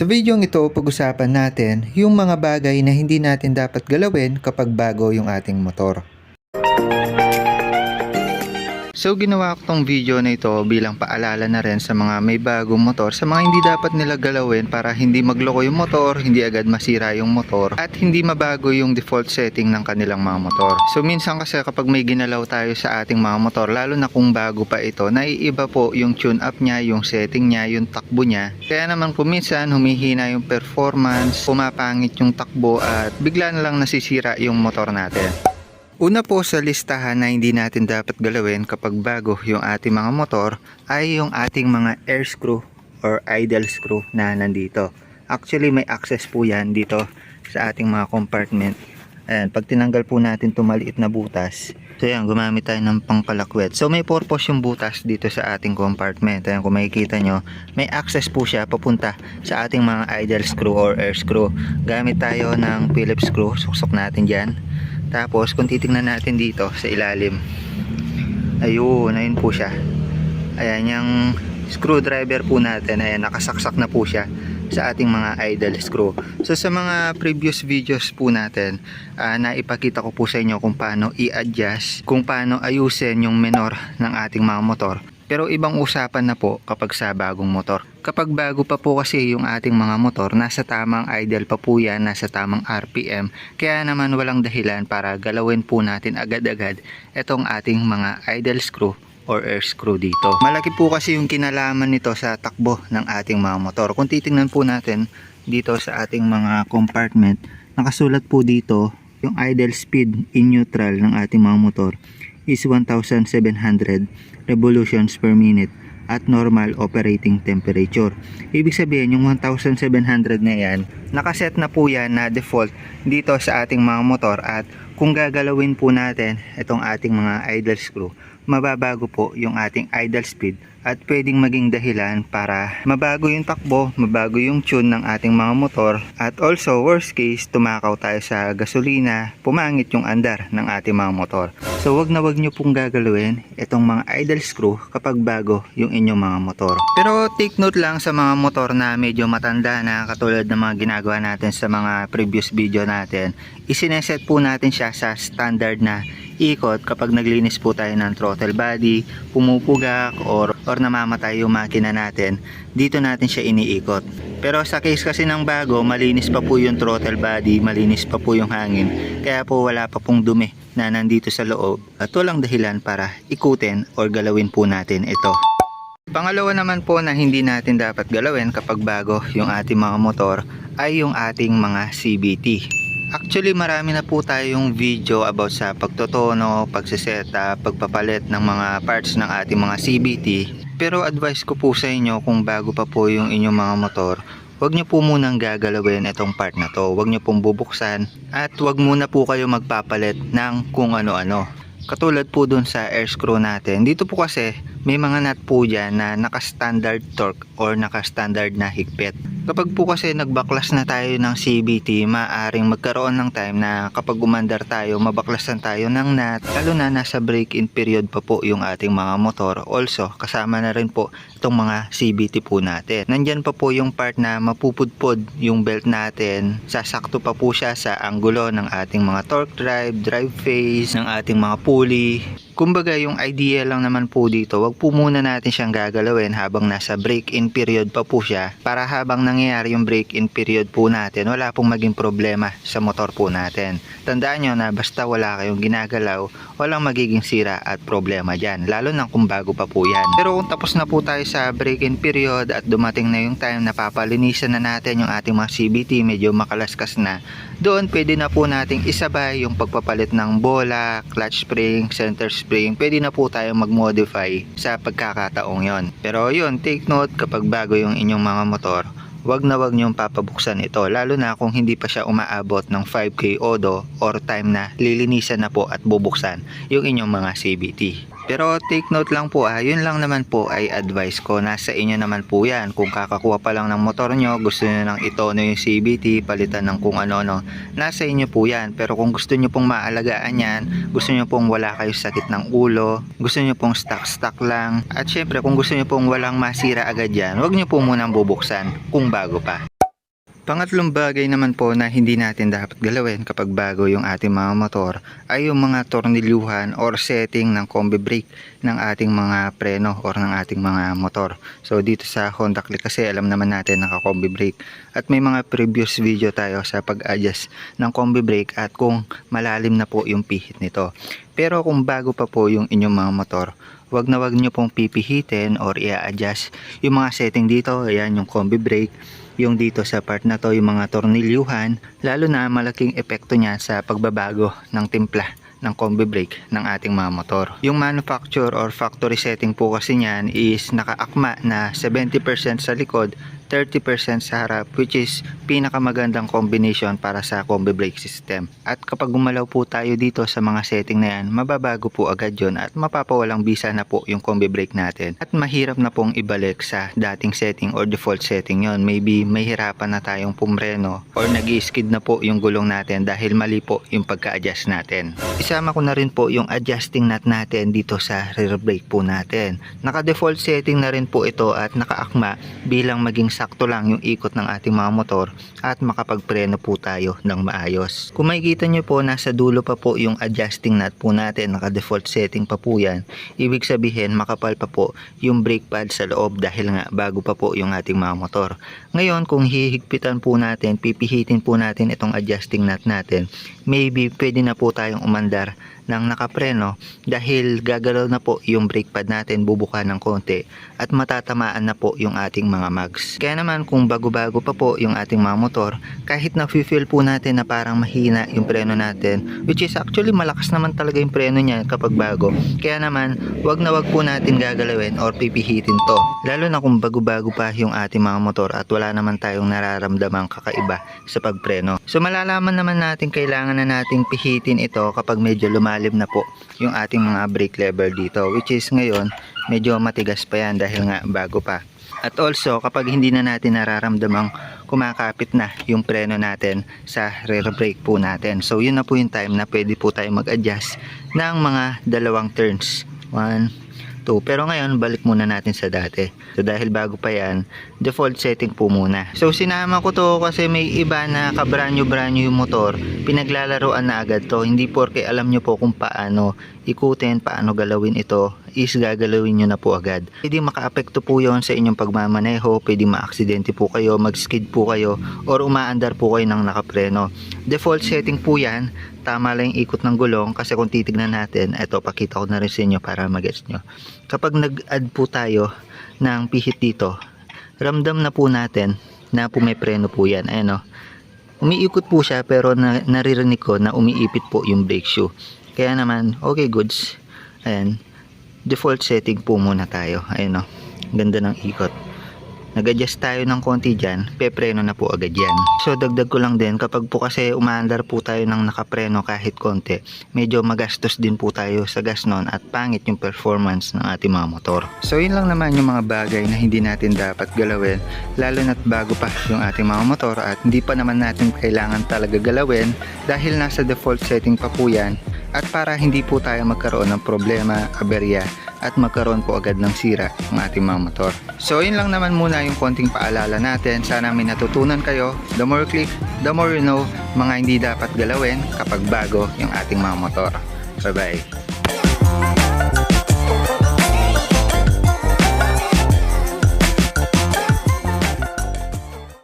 Sa video ito, pag-usapan natin yung mga bagay na hindi natin dapat galawin kapag bago yung ating motor. So ginawa ko tong video na ito bilang paalala na rin sa mga may bagong motor sa mga hindi dapat nila galawin para hindi magloko yung motor, hindi agad masira yung motor at hindi mabago yung default setting ng kanilang mga motor. So minsan kasi kapag may ginalaw tayo sa ating mga motor lalo na kung bago pa ito, naiiba po yung tune up niya, yung setting niya, yung takbo niya. Kaya naman po minsan humihina yung performance, pumapangit yung takbo at bigla na lang nasisira yung motor natin. Una po sa listahan na hindi natin dapat galawin kapag bago yung ating mga motor ay yung ating mga air screw or idle screw na nandito. Actually may access po yan dito sa ating mga compartment. Ayan, pag tinanggal po natin itong maliit na butas, so yan, gumamit tayo ng pangkalakwet. So may purpose yung butas dito sa ating compartment. Ayan, kung makikita nyo, may access po siya papunta sa ating mga idle screw or air screw. Gamit tayo ng Phillips screw, suksok natin dyan. Tapos kung titingnan natin dito sa ilalim. Ayun, ayun po siya. Ayan yung screwdriver po natin. Ayan, nakasaksak na po siya sa ating mga idle screw. So sa mga previous videos po natin, ah, naipakita ko po sa inyo kung paano i-adjust, kung paano ayusin yung menor ng ating mga motor. Pero ibang usapan na po kapag sa bagong motor. Kapag bago pa po kasi yung ating mga motor, nasa tamang idle pa po yan, nasa tamang RPM. Kaya naman walang dahilan para galawin po natin agad-agad itong ating mga idle screw or air screw dito. Malaki po kasi yung kinalaman nito sa takbo ng ating mga motor. Kung titingnan po natin dito sa ating mga compartment, nakasulat po dito yung idle speed in neutral ng ating mga motor is 1,700 revolutions per minute at normal operating temperature. Ibig sabihin, yung 1,700 na yan, nakaset na po yan na default dito sa ating mga motor at kung gagalawin po natin itong ating mga idle screw, mababago po yung ating idle speed at pwedeng maging dahilan para mabago yung takbo, mabago yung tune ng ating mga motor at also worst case tumakaw tayo sa gasolina, pumangit yung andar ng ating mga motor. So wag na wag nyo pong gagalawin itong mga idle screw kapag bago yung inyong mga motor. Pero take note lang sa mga motor na medyo matanda na katulad ng mga ginagawa natin sa mga previous video natin, isineset po natin siya sa standard na ikot kapag naglinis po tayo ng throttle body, pumupugak or, or namamatay yung makina natin, dito natin siya iniikot. Pero sa case kasi ng bago, malinis pa po yung throttle body, malinis pa po yung hangin, kaya po wala pa pong dumi na nandito sa loob at walang dahilan para ikutin or galawin po natin ito. Pangalawa naman po na hindi natin dapat galawin kapag bago yung ating mga motor ay yung ating mga CBT. Actually marami na po tayong video about sa pagtotono, pagsiseta, pagpapalit ng mga parts ng ating mga CBT. Pero advice ko po sa inyo kung bago pa po yung inyong mga motor, Huwag niyo po munang gagalawin itong part na to. Huwag niyo pong bubuksan at huwag muna po kayo magpapalit ng kung ano-ano. Katulad po dun sa air screw natin. Dito po kasi may mga nut po dyan na naka-standard torque or naka-standard na higpit. Kapag po kasi nagbaklas na tayo ng CBT, maaring magkaroon ng time na kapag umandar tayo, mabaklasan tayo ng nut. Lalo na nasa break-in period pa po yung ating mga motor. Also, kasama na rin po itong mga CBT po natin. Nandyan pa po yung part na mapupudpod yung belt natin. Sasakto pa po siya sa anggulo ng ating mga torque drive, drive phase, ng ating mga pulley. huli Kumbaga yung idea lang naman po dito, wag po muna natin siyang gagalawin habang nasa break-in period pa po siya para habang nangyayari yung break-in period po natin, wala pong maging problema sa motor po natin. Tandaan nyo na basta wala kayong ginagalaw, walang magiging sira at problema dyan, lalo na kung bago pa po yan. Pero kung tapos na po tayo sa break-in period at dumating na yung time na papalinisan na natin yung ating mga CBT, medyo makalaskas na, doon pwede na po nating isabay yung pagpapalit ng bola, clutch spring, center spring, pwede na po tayo mag-modify sa pagkakataong yon. Pero yun, take note kapag bago yung inyong mga motor, wag na wag niyong papabuksan ito lalo na kung hindi pa siya umaabot ng 5k odo or time na lilinisan na po at bubuksan yung inyong mga CBT. Pero take note lang po ah, yun lang naman po ay advice ko. Nasa inyo naman po yan. Kung kakakuha pa lang ng motor nyo, gusto nyo nang itono yung CBT, palitan ng kung ano-ano, nasa inyo po yan. Pero kung gusto nyo pong maalagaan yan, gusto nyo pong wala kayo sakit ng ulo, gusto nyo pong stock-stock lang, at syempre kung gusto nyo pong walang masira agad yan, huwag nyo po munang bubuksan kung bago pa. Pangatlong bagay naman po na hindi natin dapat galawin kapag bago yung ating mga motor ay yung mga tornilyuhan or setting ng combi brake ng ating mga preno or ng ating mga motor. So dito sa Honda Click kasi alam naman natin naka combi brake at may mga previous video tayo sa pag-adjust ng combi brake at kung malalim na po yung pihit nito. Pero kung bago pa po yung inyong mga motor, wag na wag nyo pong pipihitin or i-adjust yung mga setting dito. Ayan yung combi brake yung dito sa part na to yung mga tornilyuhan lalo na malaking epekto niya sa pagbabago ng timpla ng combi brake ng ating mga motor. Yung manufacture or factory setting po kasi niyan is nakaakma na 70% sa likod 30% sa harap which is pinakamagandang combination para sa combi brake system. At kapag gumalaw po tayo dito sa mga setting na yan, mababago po agad yon at mapapawalang bisa na po yung combi brake natin. At mahirap na pong ibalik sa dating setting or default setting yon. Maybe may hirapan na tayong pumreno or nag skid na po yung gulong natin dahil mali po yung pagka-adjust natin. Isama ko na rin po yung adjusting nut natin dito sa rear brake po natin. Naka-default setting na rin po ito at nakaakma bilang maging sakto lang yung ikot ng ating mga motor at makapagpreno po tayo ng maayos. Kung makikita nyo po nasa dulo pa po yung adjusting nut po natin, naka-default setting pa po yan. Ibig sabihin makapal pa po yung brake pad sa loob dahil nga bago pa po yung ating mga motor. Ngayon kung hihigpitan po natin, pipihitin po natin itong adjusting nut natin, maybe pwede na po tayong umandar ng nakapreno dahil gagalaw na po yung brake pad natin bubuka ng konti at matatamaan na po yung ating mga mags. Kaya naman kung bago-bago pa po yung ating mga motor, kahit na feel po natin na parang mahina yung preno natin, which is actually malakas naman talaga yung preno niya kapag bago. Kaya naman, wag na wag po natin gagalawin or pipihitin to. Lalo na kung bago-bago pa yung ating mga motor at wala naman tayong nararamdamang kakaiba sa pagpreno. So malalaman naman natin kailangan na nating pihitin ito kapag medyo lumalim na po yung ating mga brake lever dito which is ngayon medyo matigas pa yan dahil nga bago pa. At also kapag hindi na natin nararamdamang kumakapit na yung preno natin sa rear brake po natin. So yun na po yung time na pwede po tayo mag-adjust ng mga dalawang turns. 1, 2. Pero ngayon, balik muna natin sa dati. So, dahil bago pa yan, default setting po muna. So, sinama ko to kasi may iba na kabranyo-branyo yung motor. Pinaglalaroan na agad to. Hindi porke alam nyo po kung paano ikutin, paano galawin ito, is gagalawin nyo na po agad. Pwede makaapekto po yon sa inyong pagmamaneho, pwede maaksidente po kayo, mag-skid po kayo, or umaandar po kayo ng nakapreno. Default setting po yan, tama lang ikot ng gulong kasi kung titignan natin, eto pakita ko na rin sa inyo para mag-gets nyo. Kapag nag-add po tayo ng pihit dito, ramdam na po natin na pumipreno po yan. Ayan o. Umiikot po siya pero na, naririnig ko na umiipit po yung brake shoe. Kaya naman, okay goods. Ayan. Default setting po muna tayo. Ayan o. Ganda ng ikot nag-adjust tayo ng konti dyan, pepreno na po agad yan. So dagdag ko lang din, kapag po kasi umaandar po tayo ng nakapreno kahit konti, medyo magastos din po tayo sa gas nun at pangit yung performance ng ating mga motor. So yun lang naman yung mga bagay na hindi natin dapat galawin, lalo na't bago pa yung ating mga motor at hindi pa naman natin kailangan talaga galawin dahil nasa default setting pa po yan at para hindi po tayo magkaroon ng problema, aberya at magkaroon po agad ng sira ng ating mga motor. So yun lang naman muna yung konting paalala natin. Sana may natutunan kayo. The more click, the more you know mga hindi dapat galawin kapag bago yung ating mga motor. Bye bye!